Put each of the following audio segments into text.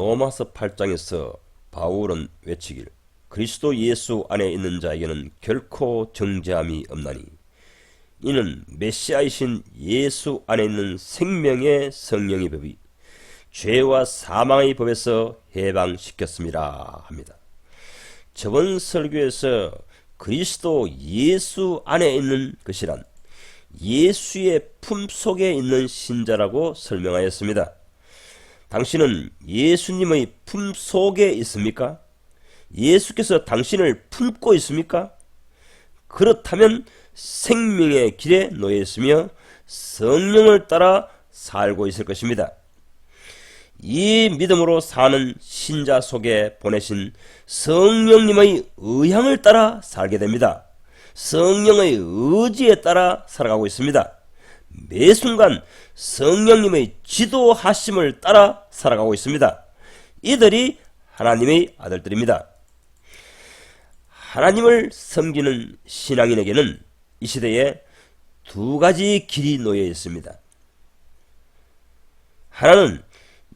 로마서 8장에서 바울은 외치길 그리스도 예수 안에 있는 자에게는 결코 정죄함이 없나니 이는 메시아이신 예수 안에 있는 생명의 성령의 법이 죄와 사망의 법에서 해방시켰습니다 합니다. 저번 설교에서 그리스도 예수 안에 있는 것이란 예수의 품 속에 있는 신자라고 설명하였습니다. 당신은 예수님의 품 속에 있습니까? 예수께서 당신을 품고 있습니까? 그렇다면 생명의 길에 놓여 있으며 성령을 따라 살고 있을 것입니다. 이 믿음으로 사는 신자 속에 보내신 성령님의 의향을 따라 살게 됩니다. 성령의 의지에 따라 살아가고 있습니다. 매 순간 성령님의 지도하심을 따라 살아가고 있습니다. 이들이 하나님의 아들들입니다. 하나님을 섬기는 신앙인에게는 이 시대에 두 가지 길이 놓여 있습니다. 하나는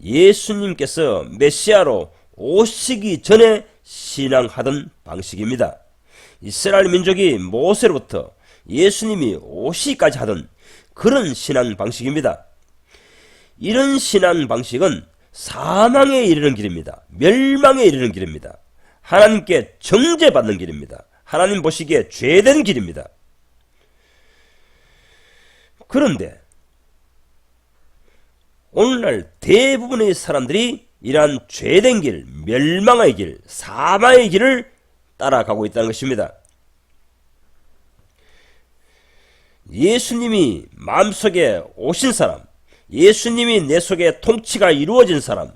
예수님께서 메시아로 오시기 전에 신앙하던 방식입니다. 이스라엘 민족이 모세로부터 예수님이 오시기까지 하던 그런 신앙 방식입니다. 이런 신앙 방식은 사망에 이르는 길입니다. 멸망에 이르는 길입니다. 하나님께 정죄받는 길입니다. 하나님 보시기에 죄된 길입니다. 그런데 오늘날 대부분의 사람들이 이러한 죄된 길, 멸망의 길, 사망의 길을 따라가고 있다는 것입니다. 예수님이 마음속에 오신 사람, 예수님이 내 속에 통치가 이루어진 사람,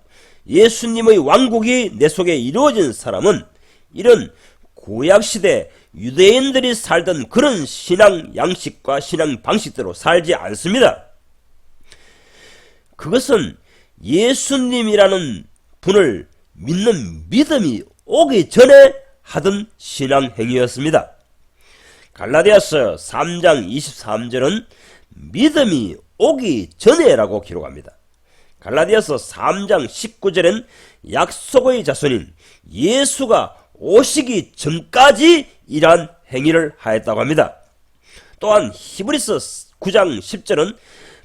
예수님의 왕국이 내 속에 이루어진 사람은 이런 구약시대 유대인들이 살던 그런 신앙 양식과 신앙 방식대로 살지 않습니다. 그것은 예수님이라는 분을 믿는 믿음이 오기 전에 하던 신앙 행위였습니다. 갈라디아서 3장 23절은 믿음이 오기 전에라고 기록합니다. 갈라디아서 3장 19절엔 약속의 자손인 예수가 오시기 전까지 이러한 행위를 하였다고 합니다. 또한 히브리서 9장 10절은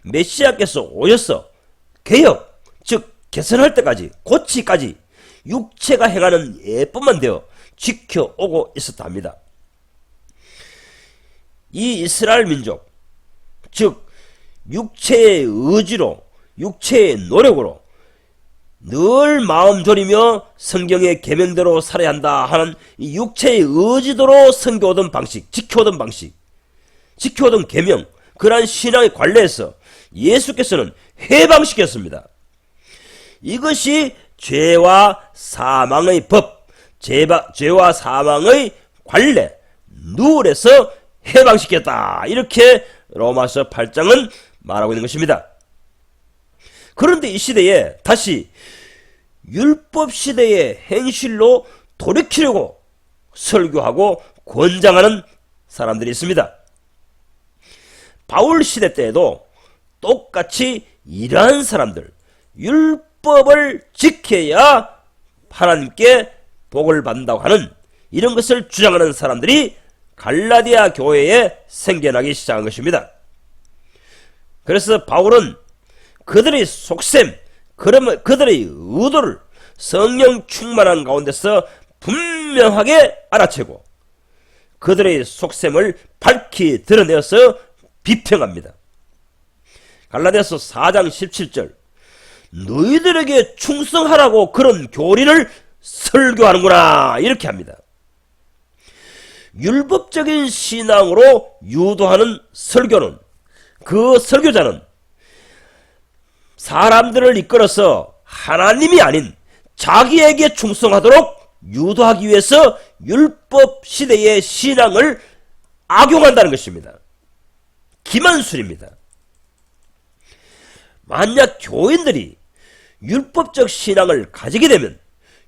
메시아께서 오셔서 개혁, 즉 개선할 때까지 고치까지 육체가 행하는 예뿐만 되어 지켜오고 있었다 합니다. 이 이스라엘 민족, 즉 육체의 의지로 육체의 노력으로 늘 마음 졸이며 성경의 계명대로 살아야 한다 하는 이 육체의 의지도로 섬겨오던 방식, 지켜오던 방식, 지켜오던 계명, 그러한 신앙의 관례에서 예수께서는 해방시켰습니다. 이것이 죄와 사망의 법, 죄와 사망의 관례, 누울에서 해방시켰다. 이렇게 로마서 8장은 말하고 있는 것입니다. 그런데 이 시대에 다시 율법 시대의 행실로 돌이키려고 설교하고 권장하는 사람들이 있습니다. 바울 시대 때에도 똑같이 이러한 사람들, 율법을 지켜야 하나님께 복을 받는다고 하는 이런 것을 주장하는 사람들이 갈라디아 교회에 생겨나기 시작한 것입니다. 그래서 바울은 그들의 속셈, 그들의 의도를 성령 충만한 가운데서 분명하게 알아채고 그들의 속셈을 밝히 드러내어서 비평합니다. 갈라디아서 4장 17절 너희들에게 충성하라고 그런 교리를 설교하는구나 이렇게 합니다. 율법적인 신앙으로 유도하는 설교는 그 설교자는 사람들을 이끌어서 하나님이 아닌 자기에게 충성하도록 유도하기 위해서 율법 시대의 신앙을 악용한다는 것입니다. 기만술입니다. 만약 교인들이 율법적 신앙을 가지게 되면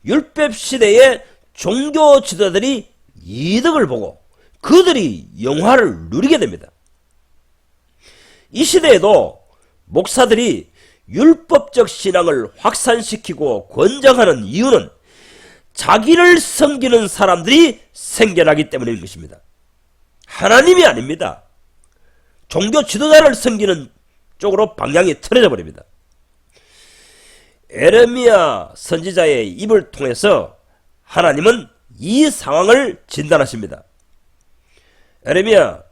율법 시대의 종교 지도자들이 이득을 보고 그들이 영화를 누리게 됩니다. 이 시대에도 목사들이 율법적 신앙을 확산시키고 권장하는 이유는 자기를 섬기는 사람들이 생겨나기 때문인 것입니다. 하나님이 아닙니다. 종교 지도자를 섬기는 쪽으로 방향이 틀어져 버립니다. 에레미야 선지자의 입을 통해서 하나님은 이 상황을 진단하십니다. 에레미야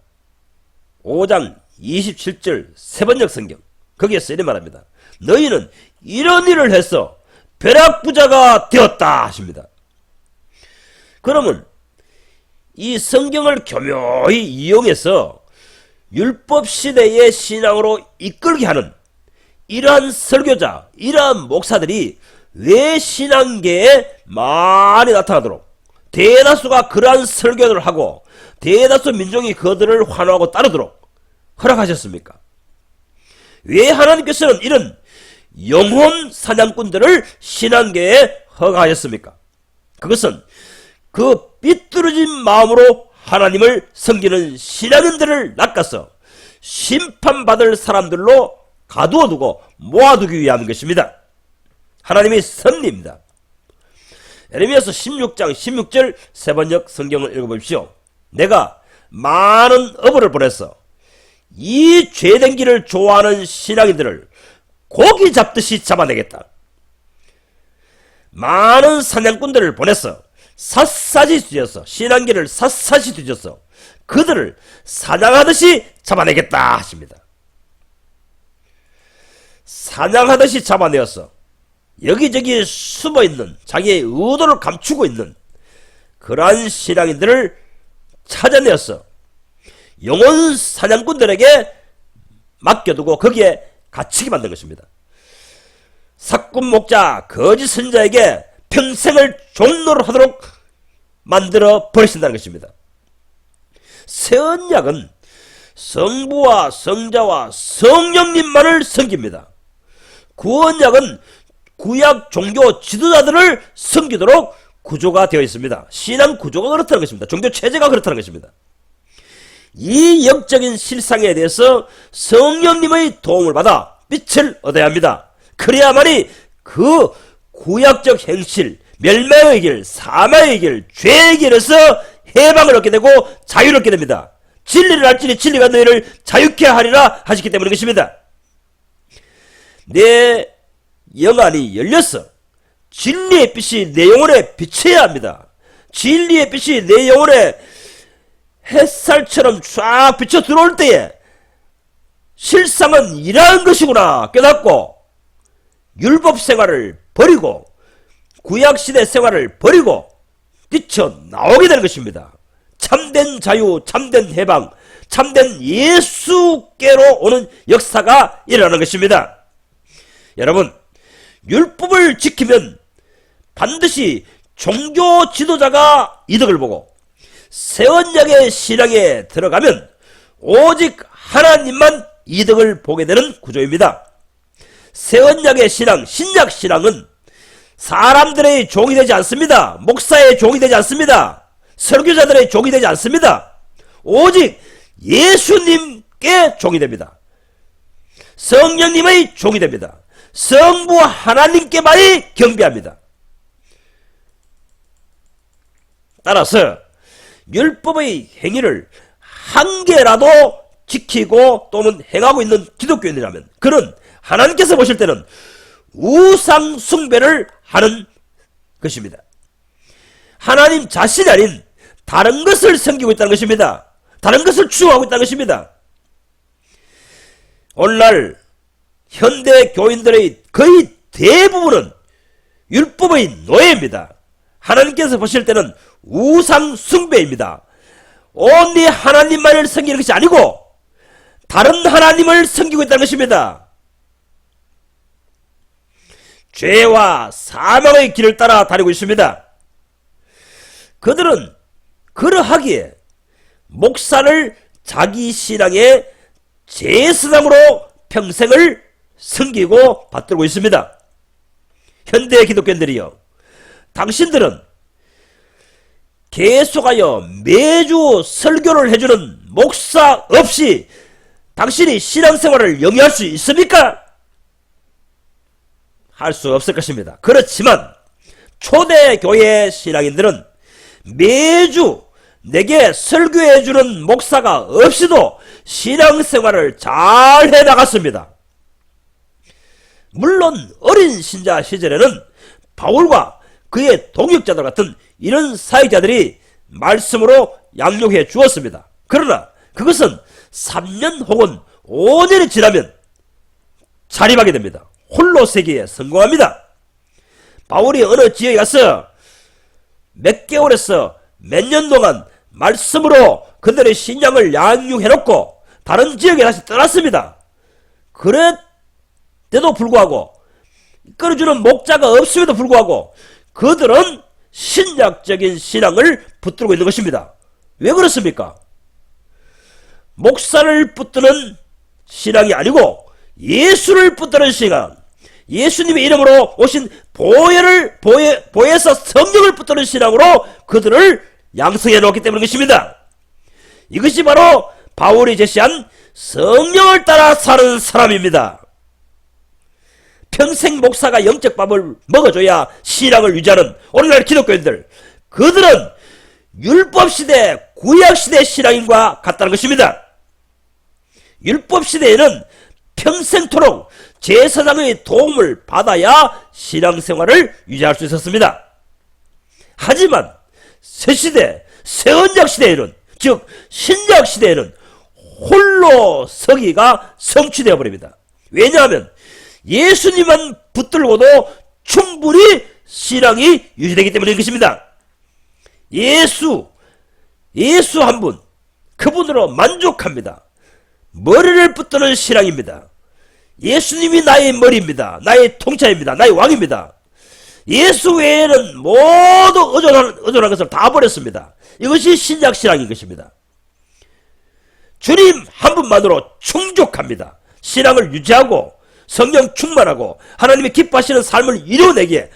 5장 27절 세번역 성경 거기에서 이렇게 말합니다. 너희는 이런 일을 해서 벼락부자가 되었다 하십니다. 그러면 이 성경을 교묘히 이용해서 율법 시대의 신앙으로 이끌게 하는 이러한 설교자, 이러한 목사들이 왜 신앙계에 많이 나타나도록 대다수가 그러한 설교를 하고 대다수 민족이 그들을 환호하고 따르도록 허락하셨습니까? 왜 하나님께서는 이런 영혼 사냥꾼들을 신앙계에 허가하셨습니까? 그것은 그 삐뚤어진 마음으로 하나님을 섬기는 신앙인들을 낚아서 심판받을 사람들로 가두어두고 모아두기 위한 것입니다. 하나님의 섭리입니다. 에레미야서 16장 16절 세 번역 성경을 읽어보십시오. 내가 많은 어부를 보냈어. 이 죄된 길을 좋아하는 신앙인들을 고기 잡듯이 잡아내겠다. 많은 사냥꾼들을 보냈어. 샅샅이 뒤졌어. 신앙기를 샅샅이 뒤졌어. 그들을 사냥하듯이 잡아내겠다 하십니다. 사냥하듯이 잡아내었어. 여기저기 숨어 있는 자기의 의도를 감추고 있는 그러한 신앙인들을 찾아내었어. 영혼 사냥꾼들에게 맡겨두고 거기에 갇히게 만든 것입니다. 사꾼 목자 거짓 선자에게 평생을 종로를 하도록 만들어 버리신다는 것입니다. 새 언약은 성부와 성자와 성령님만을 섬깁니다. 구원약은 구약 종교 지도자들을 섬기도록 구조가 되어 있습니다. 신앙 구조가 그렇다는 것입니다. 종교 체제가 그렇다는 것입니다. 이 영적인 실상에 대해서 성령님의 도움을 받아 빛을 얻어야 합니다. 그래야만이 그 구약적 행실, 멸망의 길, 사망의 길, 죄의 길에서 해방을 얻게 되고 자유를 얻게 됩니다. 진리를 알지니 진리가 너희를 자유케 하리라 하셨기 때문인 것입니다. 내 영안이 열렸어. 진리의 빛이 내 영혼에 비쳐야 합니다. 진리의 빛이 내 영혼에 햇살처럼 쫙 비쳐 들어올 때에 실상은 이러한 것이구나 깨닫고 율법 생활을 버리고 구약시대 생활을 버리고 뛰쳐 나오게 되는 것입니다. 참된 자유, 참된 해방, 참된 예수께로 오는 역사가 일어나는 것입니다. 여러분, 율법을 지키면 반드시 종교 지도자가 이득을 보고 세원약의 신앙에 들어가면 오직 하나님만 이득을 보게 되는 구조입니다. 세원약의 신앙, 신약 신앙은 사람들의 종이 되지 않습니다. 목사의 종이 되지 않습니다. 설교자들의 종이 되지 않습니다. 오직 예수님께 종이 됩니다. 성령님의 종이 됩니다. 성부 하나님께만이 경배합니다. 따라서 율법의 행위를 한 개라도 지키고 또는 행하고 있는 기독교인이라면 그는 하나님께서 보실 때는 우상 숭배를 하는 것입니다. 하나님 자신이 아닌 다른 것을 섬기고 있다는 것입니다. 다른 것을 추구하고 있다는 것입니다. 오늘날 현대 교인들의 거의 대부분은 율법의 노예입니다. 하나님께서 보실 때는 우상 숭배입니다. 온리 하나님만을 섬기는 것이 아니고 다른 하나님을 섬기고 있다는 것입니다. 죄와 사망의 길을 따라 다니고 있습니다. 그들은 그러하기에 목사를 자기 신앙의 제사장으로 평생을 섬기고 받들고 있습니다. 현대 기독교인들이요. 당신들은 계속하여 매주 설교를 해주는 목사 없이 당신이 신앙생활을 영위할 수 있습니까? 할 수 없을 것입니다. 그렇지만 초대 교회 신앙인들은 매주 내게 설교해 주는 목사가 없이도 신앙생활을 잘 해나갔습니다. 물론 어린 신자 시절에는 바울과 그의 동역자들 같은 이런 사역자들이 말씀으로 양육해 주었습니다. 그러나 그것은 3년 혹은 5년이 지나면 자립하게 됩니다. 홀로 세계에 성공합니다. 바울이 어느 지역에 가서 몇 개월에서 몇 년 동안 말씀으로 그들의 신앙을 양육해놓고 다른 지역에 다시 떠났습니다. 그랬 대도 불구하고 끌어주는 목자가 없음에도 불구하고 그들은 신약적인 신앙을 붙들고 있는 것입니다. 왜 그렇습니까? 목사를 붙드는 신앙이 아니고 예수를 붙드는 신앙, 예수님의 이름으로 오신 보혜를 보혜 보혜서 성령을 붙드는 신앙으로 그들을 양성해 놓기 때문인 것입니다. 이것이 바로 바울이 제시한 성령을 따라 사는 사람입니다. 평생 목사가 영적 밥을 먹어줘야 신앙을 유지하는 오늘날 기독교인들 그들은 율법 시대, 구약 시대 신앙인과 같다는 것입니다. 율법 시대에는 평생토록 제사장의 도움을 받아야 신앙생활을 유지할 수 있었습니다. 하지만 새 시대, 새 언약 시대에는 즉 신약 시대에는 홀로 서기가 성취되어 버립니다. 왜냐하면 예수님만 붙들고도 충분히 신앙이 유지되기 때문인 것입니다. 예수, 예수 한 분, 그분으로 만족합니다. 머리를 붙드는 신앙입니다. 예수님이 나의 머리입니다. 나의 통찰입니다. 나의 왕입니다. 예수 외에는 모두 의존한, 의존한 것을 다 버렸습니다. 이것이 신약 신앙인 것입니다. 주님 한 분만으로 충족합니다. 신앙을 유지하고 성령 충만하고 하나님이 기뻐하시는 삶을 이루어내기에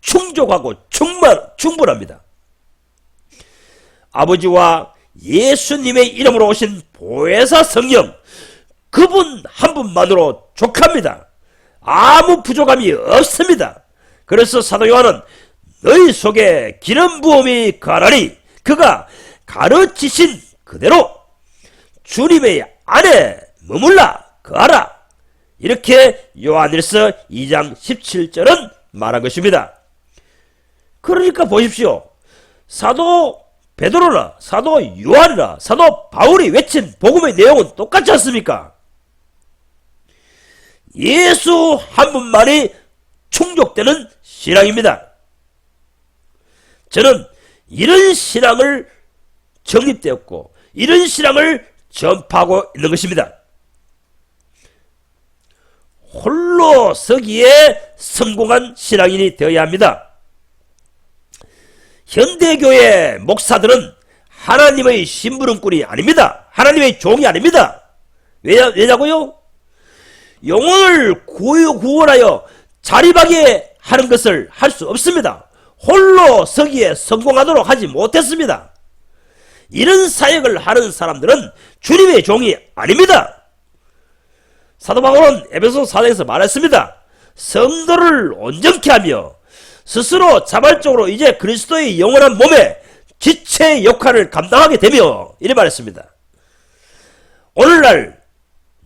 충족하고 충만, 충분합니다. 아버지와 예수님의 이름으로 오신 보혜사 성령 그분 한 분만으로 족합니다. 아무 부족함이 없습니다. 그래서 사도 요한은 너희 속에 기름 부음이 가라니 그가 가르치신 그대로 주님의 안에 머물라 그하라 이렇게 요한일서 2장 17절은 말한 것입니다. 그러니까 보십시오. 사도 베드로나 사도 요한이나 사도 바울이 외친 복음의 내용은 똑같지 않습니까? 예수 한 분만이 충족되는 신앙입니다. 저는 이런 신앙을 정립되었고 이런 신앙을 전파하고 있는 것입니다. 홀로 서기에 성공한 신앙인이 되어야 합니다. 현대교회 목사들은 하나님의 심부름꾼이 아닙니다. 하나님의 종이 아닙니다. 왜냐, 왜냐고요? 영혼을 구원하여 자립하게 하는 것을 할 수 없습니다. 홀로 서기에 성공하도록 하지 못했습니다. 이런 사역을 하는 사람들은 주님의 종이 아닙니다. 사도 바울은 에베소 4장에서 말했습니다. 성도를 온전케 하며 스스로 자발적으로 이제 그리스도의 영원한 몸에 지체 역할을 감당하게 되며 이래 말했습니다. 오늘날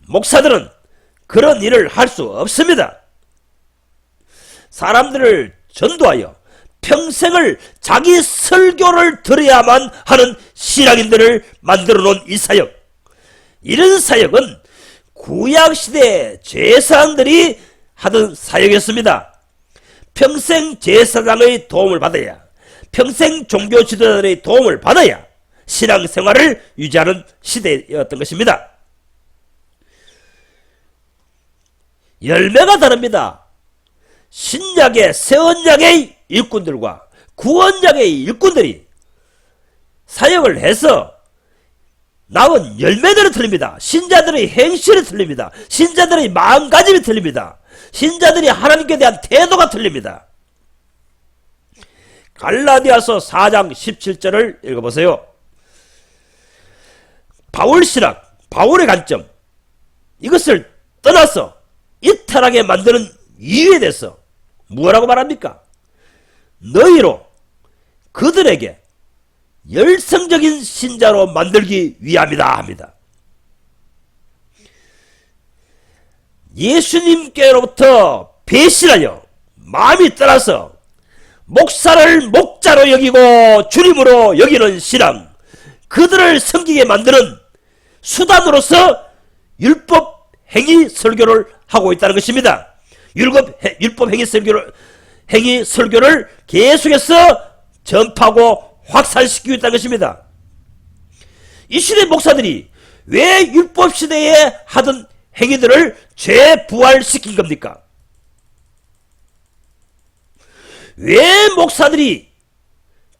목사들은 그런 일을 할 수 없습니다. 사람들을 전도하여 평생을 자기 설교를 들어야만 하는 신앙인들을 만들어 놓은 이 사역. 이런 사역은 구약시대 제사장들이 하던 사역이었습니다. 평생 제사장의 도움을 받아야, 평생 종교 지도자들의 도움을 받아야 신앙생활을 유지하는 시대였던 것입니다. 열매가 다릅니다. 신약의 새언약의 일꾼들과 구원약의 일꾼들이 사역을 해서 나온 열매들은 틀립니다. 신자들의 행실이 틀립니다. 신자들의 마음가짐이 틀립니다. 신자들이 하나님께 대한 태도가 틀립니다. 갈라디아서 4장 17절을 읽어보세요. 바울 신학, 바울의 관점, 이것을 떠나서 이탈하게 만드는 이유에 대해서 뭐라고 말합니까? 너희로 그들에게 열성적인 신자로 만들기 위함이다 합니다. 예수님께로부터 배신하여 마음이 떠나서 목사를 목자로 여기고 주님으로 여기는 신앙 그들을 섬기게 만드는 수단으로서 율법 행위 설교를 하고 있다는 것입니다. 율법, 해- 율법 행위 설교를 행위 설교를 계속해서 전파하고 확산시키고 있다는 것입니다. 이 시대 목사들이 왜 율법 시대에 하던 행위들을 재부활시킨 겁니까? 왜 목사들이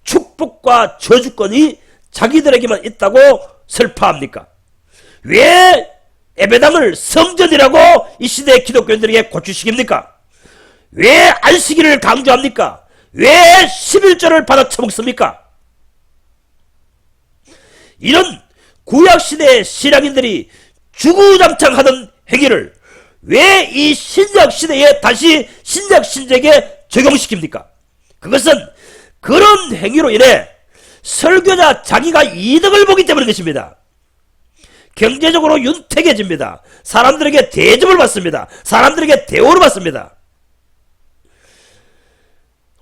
축복과 저주권이 자기들에게만 있다고 설파합니까? 왜 예배당을 성전이라고 이 시대 기독교인들에게 고추시킵니까? 왜 안식일을 강조합니까? 왜 11절을 받아 처먹습니까? 이런 구약시대 신앙인들이 주구장창하던 행위를 왜 이 신약시대에 다시 신약신자에게 적용시킵니까? 그것은 그런 행위로 인해 설교자 자기가 이득을 보기 때문인 것입니다. 경제적으로 윤택해집니다. 사람들에게 대접을 받습니다. 사람들에게 대우를 받습니다.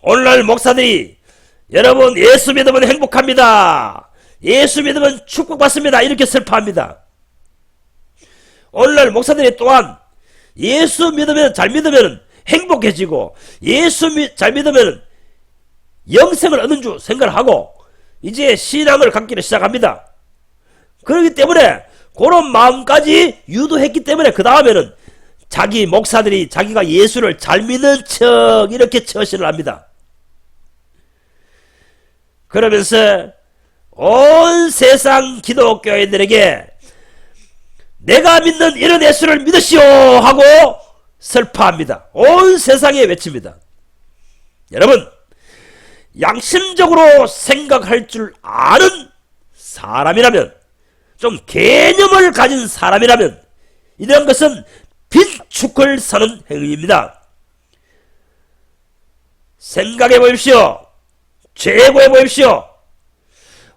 오늘날 목사들이 여러분 예수 믿으면 행복합니다. 예수 믿으면 축복받습니다. 이렇게 설파합니다. 오늘날 목사들이 또한 예수 믿으면 잘 믿으면 행복해지고 예수 미- 잘 믿으면 영생을 얻는 줄 생각을 하고 이제 신앙을 갖기를 시작합니다. 그렇기 때문에 그런 마음까지 유도했기 때문에 그 다음에는 자기 목사들이 자기가 예수를 잘 믿는 척 이렇게 처신을 합니다. 그러면서 온 세상 기독교인들에게 내가 믿는 이런 예수를 믿으시오 하고 설파합니다. 온 세상에 외칩니다. 여러분, 양심적으로 생각할 줄 아는 사람이라면, 좀 개념을 가진 사람이라면, 이런 것은 빈축을 사는 행위입니다. 생각해 보십시오. 재고해 보십시오.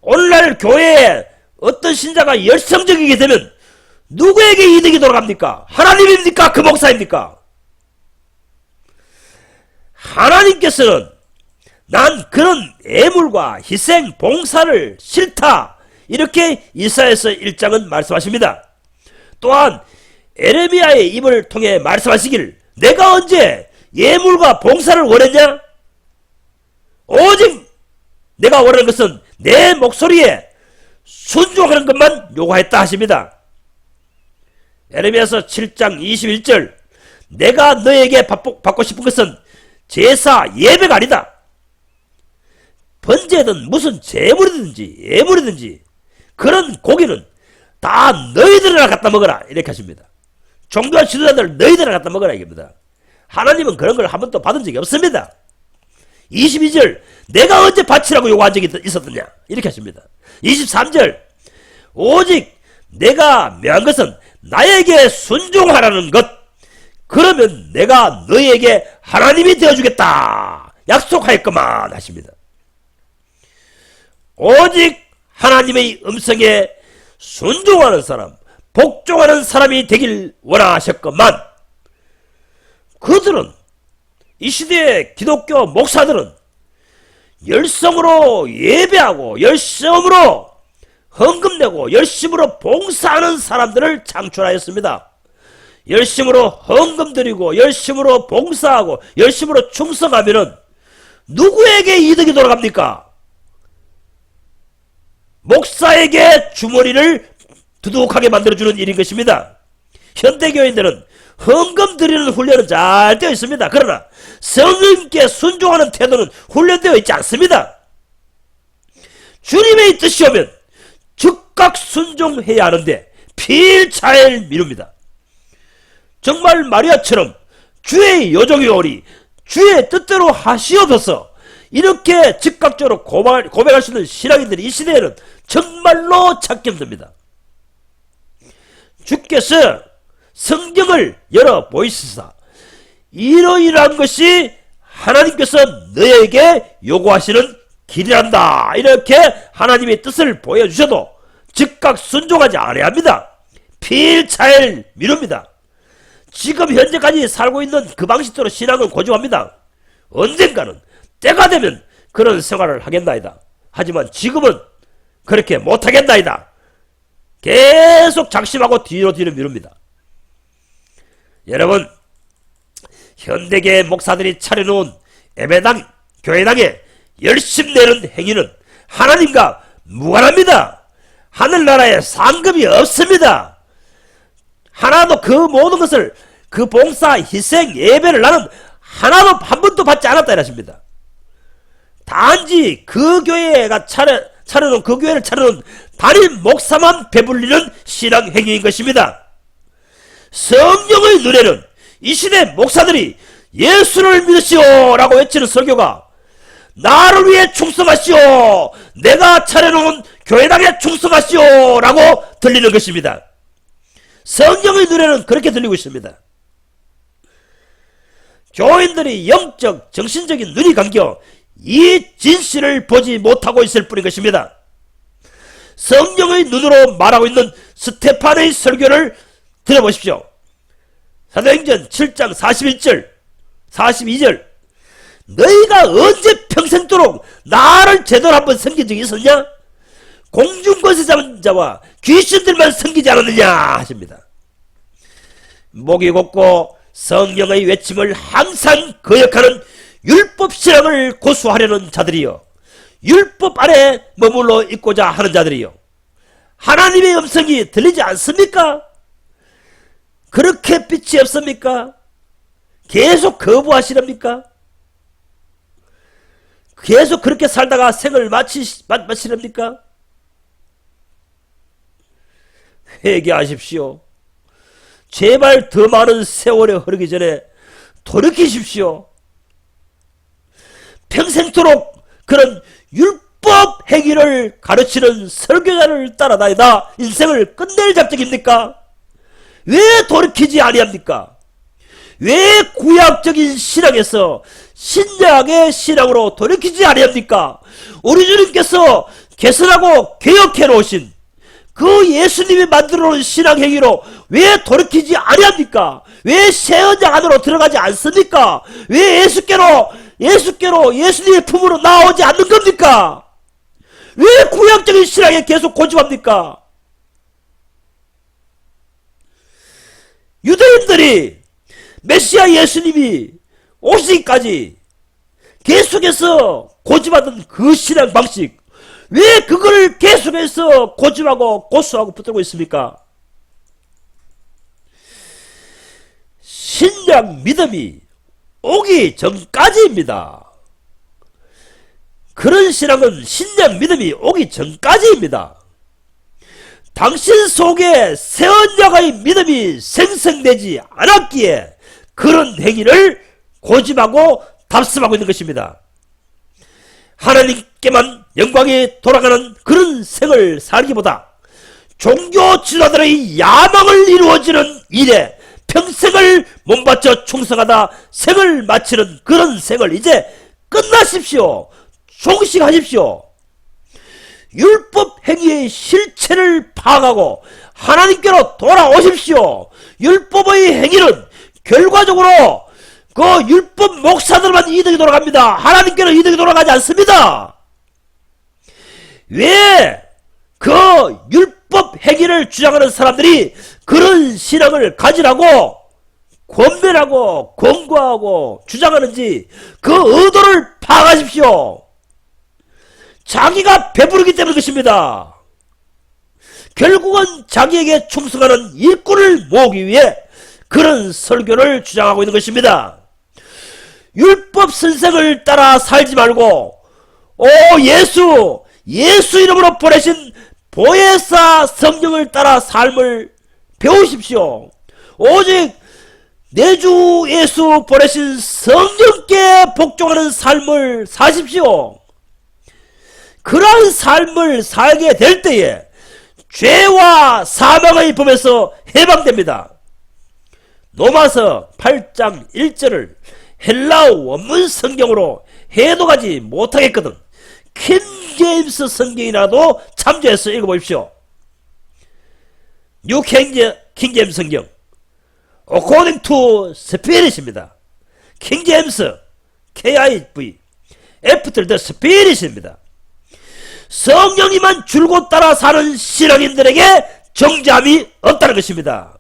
오늘날 교회에 어떤 신자가 열성적이게 되면 누구에게 이득이 돌아갑니까? 하나님입니까? 그 목사입니까? 하나님께서는 난 그런 애물과 희생, 봉사를 싫다. 이렇게 이사에서 1장은 말씀하십니다. 또한 에레미야의 입을 통해 말씀하시길 내가 언제 예물과 봉사를 원했냐? 오직 내가 원하는 것은 내 목소리에 순종하는 것만 요구했다 하십니다. 에레미야서 7장 21절 내가 너에게 받고, 싶은 것은 제사 예배가 아니다. 번제든 무슨 제물이든지 예물이든지 그런 고기는 다 너희들이나 갖다 먹어라 이렇게 하십니다. 종교한 지도자들 너희들이나 갖다 먹어라 이겁니다. 하나님은 그런 걸 한 번도 받은 적이 없습니다. 22절 내가 언제 바치라고 요구한 적이 있었느냐 이렇게 하십니다. 23절 오직 내가 명한 것은 나에게 순종하라는 것 그러면 내가 너희에게 하나님이 되어주겠다 약속하였구만 하십니다. 오직 하나님의 음성에 순종하는 사람 복종하는 사람이 되길 원하셨건만 그들은 이 시대의 기독교 목사들은 열성으로 예배하고 열심으로 헌금 내고 열심으로 봉사하는 사람들을 창출하였습니다. 열심으로 헌금 드리고 열심으로 봉사하고 열심으로 충성하면은 누구에게 이득이 돌아갑니까? 목사에게 주머니를 두둑하게 만들어주는 일인 것입니다. 현대교인들은 헌금 드리는 훈련은 잘 되어 있습니다. 그러나 성령께 순종하는 태도는 훈련되어 있지 않습니다. 주님의 뜻이 오면 즉각 순종해야 하는데 필차일 미룹니다. 정말 마리아처럼 주의 여종이 오리 주의 뜻대로 하시옵소서 이렇게 즉각적으로 고백, 고백할 수 있는 신앙인들이 이 시대에는 정말로 찾기 힘듭니다. 주께서 성경을 열어 보이시사 이러이러한 것이 하나님께서 너에게 요구하시는 길이란다. 이렇게 하나님의 뜻을 보여주셔도 즉각 순종하지 아니합니다. 필차일 미룹니다. 지금 현재까지 살고 있는 그 방식대로 신앙을 고집합니다. 언젠가는 때가 되면 그런 생활을 하겠나이다. 하지만 지금은 그렇게 못하겠나이다. 계속 작심하고 뒤로 뒤로 미룹니다. 여러분, 현대계 목사들이 차려놓은 예배당, 교회당에 열심 내는 행위는 하나님과 무관합니다. 하늘나라에 상급이 없습니다. 하나도 그 모든 것을 그 봉사, 희생, 예배를 나는 하나도 한 번도 받지 않았다 이러십니다. 단지 그 교회가 차려, 차려놓은 그 교회를 차려놓은 단임 목사만 배불리는 신앙 행위인 것입니다. 성령의 눈에는 이 시대 목사들이 예수를 믿으시오 라고 외치는 설교가 나를 위해 충성하시오 내가 차려놓은 교회당에 충성하시오 라고 들리는 것입니다. 성령의 눈에는 그렇게 들리고 있습니다. 교인들이 영적, 정신적인 눈이 감겨 이 진실을 보지 못하고 있을 뿐인 것입니다. 성령의 눈으로 말하고 있는 스테판의 설교를 들어보십시오. 사도행전 7장 41절, 42절. 너희가 언제 평생도록 나를 제대로 한번 섬긴 적이 있었냐? 공중권세 잡은 자와 귀신들만 섬기지 않았느냐 하십니다. 목이 곱고 성령의 외침을 항상 거역하는 율법 신앙을 고수하려는 자들이요. 율법 아래 머물러 있고자 하는 자들이요. 하나님의 음성이 들리지 않습니까? 그렇게 빛이 없습니까? 계속 거부하시렵니까? 계속 그렇게 살다가 생을 마치, 마, 마치렵니까? 회개하십시오. 제발 더 많은 세월이 흐르기 전에 돌이키십시오. 평생토록 그런 율법 행위를 가르치는 설교자를 따라다니다 인생을 끝낼 작정입니까? 왜 돌이키지 아니합니까? 왜 구약적인 신앙에서 신약의 신앙으로 돌이키지 아니합니까? 우리 주님께서 개선하고 개혁해 놓으신 그 예수님이 만들어 놓은 신앙 행위로 왜 돌이키지 아니합니까? 왜 새 언약 안으로 들어가지 않습니까? 왜 예수께로 예수께로 예수님의 품으로 나오지 않는 겁니까? 왜 구약적인 신앙에 계속 고집합니까? 유대인들이 메시아 예수님이 오시기까지 계속해서 고집하던 그 신앙 방식 왜 그걸 계속해서 고집하고 고수하고 붙들고 있습니까? 신약 믿음이 오기 전까지입니다. 그런 신앙은 신약 믿음이 오기 전까지입니다. 당신 속에 새 언약의 믿음이 생성되지 않았기에 그런 행위를 고집하고 답습하고 있는 것입니다. 하나님께만 영광이 돌아가는 그런 생을 살기보다 종교 지도자들의 야망을 이루어지는 일에 평생을 몸바쳐 충성하다 생을 마치는 그런 생을 이제 끝나십시오. 종식하십시오. 율법 행위의 실체를 파악하고 하나님께로 돌아오십시오. 율법의 행위는 결과적으로 그 율법 목사들만 이득이 돌아갑니다. 하나님께는 이득이 돌아가지 않습니다. 왜 그 율법 행위를 주장하는 사람들이 그런 신앙을 가지라고 권면하고 권고하고 주장하는지 그 의도를 파악하십시오. 자기가 배부르기 때문인 것입니다. 결국은 자기에게 충성하는 일꾼을 모으기 위해 그런 설교를 주장하고 있는 것입니다. 율법 선생을 따라 살지 말고 오 예수 예수 이름으로 보내신 보혜사 성령을 따라 삶을 배우십시오. 오직 내주 예수 보내신 성령께 복종하는 삶을 사십시오. 그러한 삶을 살게 될 때에 죄와 사망의 범에서 해방됩니다. 로마서 8장 1절을 헬라어 원문 성경으로 해독하지 못하겠거든. 킹 제임스 성경이라도 참조해서 읽어보십시오. 뉴 킹제, 킹 제임스 성경. according to spirit입니다. 킹 제임스 KIV 애프터 더 스피릿입니다. 성령님만 줄곧 따라 사는 신앙인들에게 정잠이 없다는 것입니다.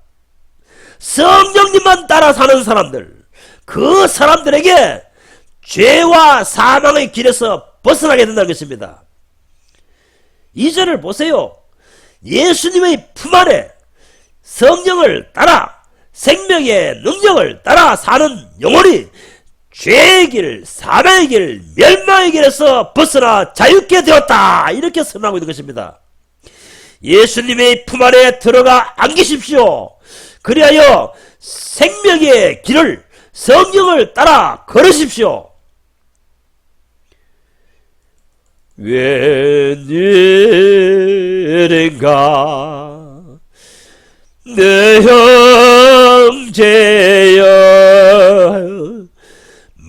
성령님만 따라 사는 사람들, 그 사람들에게 죄와 사망의 길에서 벗어나게 된다는 것입니다. 이절을 보세요. 예수님의 품 안에 성령을 따라 생명의 능력을 따라 사는 영혼이 죄의 길, 사망의 길, 멸망의 길에서 벗어나 자유케 되었다. 이렇게 선언하고 있는 것입니다. 예수님의 품 안에 들어가 안기십시오. 그리하여 생명의 길을 성령을 따라 걸으십시오. 웬일인가 내 형제여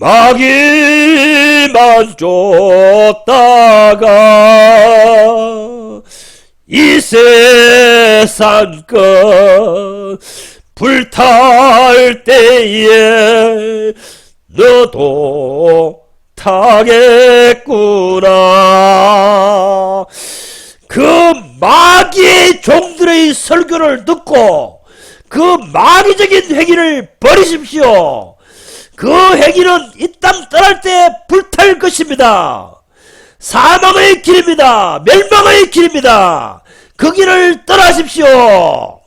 마귀만 쫓다가 이 세상 것 불탈 때에 너도 타겠구나. 그 마귀의 종들의 설교를 듣고 그 마귀적인 행위를 버리십시오. 그 행위는 이 땅 떠날 때 불탈 것입니다. 사망의 길입니다. 멸망의 길입니다. 그 길을 떠나십시오.